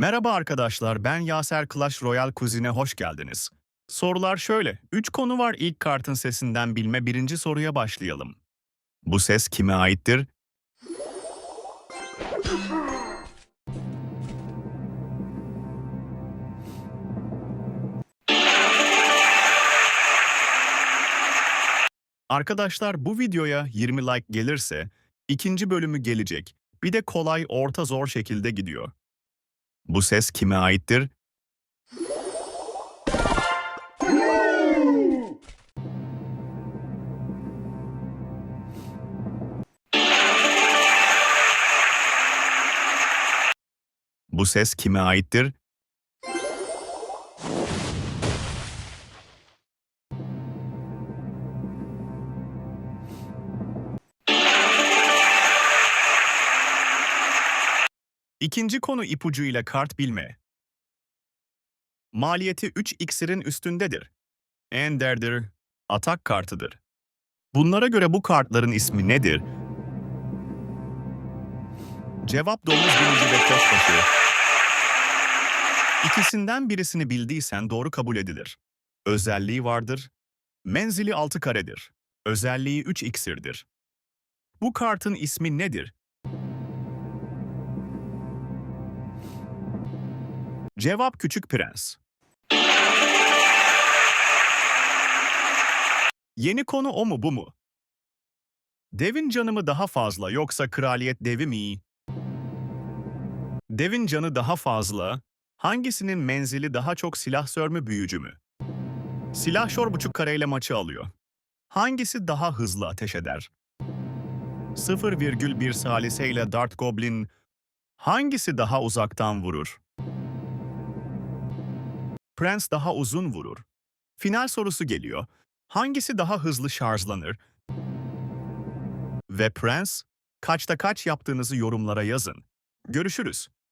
Merhaba arkadaşlar, ben Yaser Clash Royale Kuzin'e hoş geldiniz. Sorular şöyle, 3 konu var ilk kartın sesinden bilme birinci soruya başlayalım. Bu ses kime aittir? Arkadaşlar bu videoya 20 like gelirse ikinci bölümü gelecek. Bir de kolay orta zor şekilde gidiyor. Bu ses kime aittir? Bu ses kime aittir? İkinci konu ipucu ile kart bilme. Maliyeti 3 iksirin üstündedir. Ender'dir, atak kartıdır. Bunlara göre bu kartların ismi nedir? Cevap domuz binici ve koçbaşı. İkisinden birisini bildiysen doğru kabul edilir. Özelliği vardır. Menzili 6 karedir. Özelliği 3 iksirdir. Bu kartın ismi nedir? Cevap Küçük Prens. Yeni konu o mu bu mu? Devin canı mı daha fazla yoksa kraliyet devi mi? Devin canı daha fazla, hangisinin menzili daha çok silahsör mü büyücü mü? Silahşor buçuk kareyle maçı alıyor. Hangisi daha hızlı ateş eder? 0,1 saliseyle Dart Goblin hangisi daha uzaktan vurur? Prens daha uzun vurur. Final sorusu geliyor. Hangisi daha hızlı şarjlanır? Ve Prens, kaçta kaç yaptığınızı yorumlara yazın. Görüşürüz.